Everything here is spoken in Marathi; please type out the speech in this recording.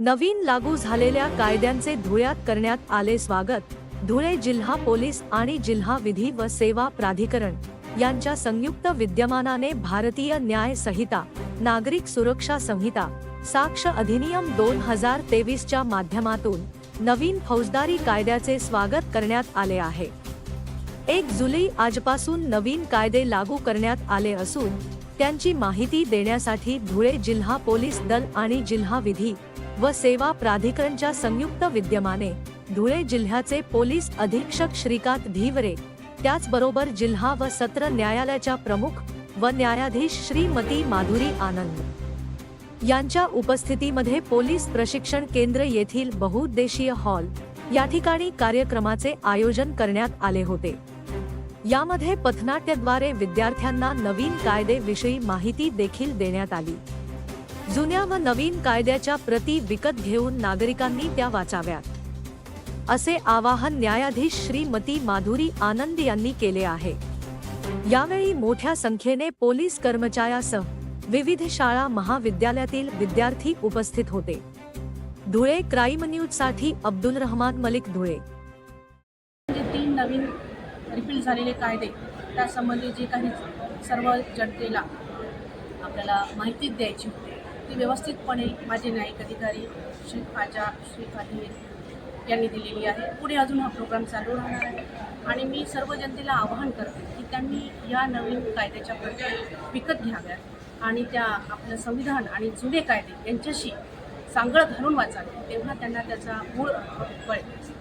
नवीन लागू झालेल्या कायद्यांचे धुळ्यात करण्यात आले स्वागत. धुळे जिल्हा पोलीस आणि जिल्हा विधी व सेवा प्राधिकरण यांच्या संयुक्त विद्यमानाने भारतीय न्याय संहिता नागरिक सुरक्षा संहिता साक्ष अधिनियम दोन हजार तेवीसच्या माध्यमातून नवीन फौजदारी कायद्याचे स्वागत करण्यात आले आहे. एक जुलै आजपासून नवीन कायदे लागू करण्यात आले असून त्यांची माहिती देण्यासाठी धुळे जिल्हा पोलीस दल आणि जिल्हा विधी व सेवा प्राधिकरणच्या संयुक्त विद्यमाने धुळे जिल्ह्याचे पोलीस अधीक्षक श्रीकांत धीवरे त्याचबरोबर जिल्हा व सत्र न्यायालयाच्या प्रमुख व न्यायाधीश श्रीमती माधुरी आनंद. यांच्या उपस्थितीमध्ये पोलीस प्रशिक्षण केंद्र येथील बहुउद्देशीय हॉल या ठिकाणी कार्यक्रमाचे आयोजन करण्यात आले होते. यामध्ये पथनाट्यद्वारे विद्यार्थ्यांना नवीन कायदेविषयी माहिती देखील देण्यात आली. जुन्या व नवीन कायद्याच्या प्रती विकत घेऊन नागरिकांनी त्या वाचाव्यात. असे आवाहन न्यायाधीश श्रीमती माधुरी आनंद यांनी केले आहे. यावेळी मोठ्या संख्येने पोलीस कर्मचाऱ्यासह विविध शाळा महाविद्यालयातील विद्यार्थी उपस्थित होते. धुळे क्राईम न्यूजसाठी अब्दुल रहमान मलिक धुळे. तीन नवीन रिपील झालेले कायदे त्यासंबंधी जे काही सर्व जनतेला आपल्याला माहिती द्यायची होती ती व्यवस्थितपणे माझे न्यायिक अधिकारी श्री खाजा श्री खादी यांनी दिलेली आहे. पुढे अजून हा प्रोग्राम चालू राहणार आहे. आणि मी सर्व जनतेला आवाहन करते की त्यांनी या नवीन कायद्याच्या प्रक्रिया विकत घ्याव्यात आणि त्या आपलं संविधान आणि जुने कायदे यांच्याशी सांगळ घालून वाचावे तेव्हा त्यांना त्याचा मूळ अर्थ कळेल.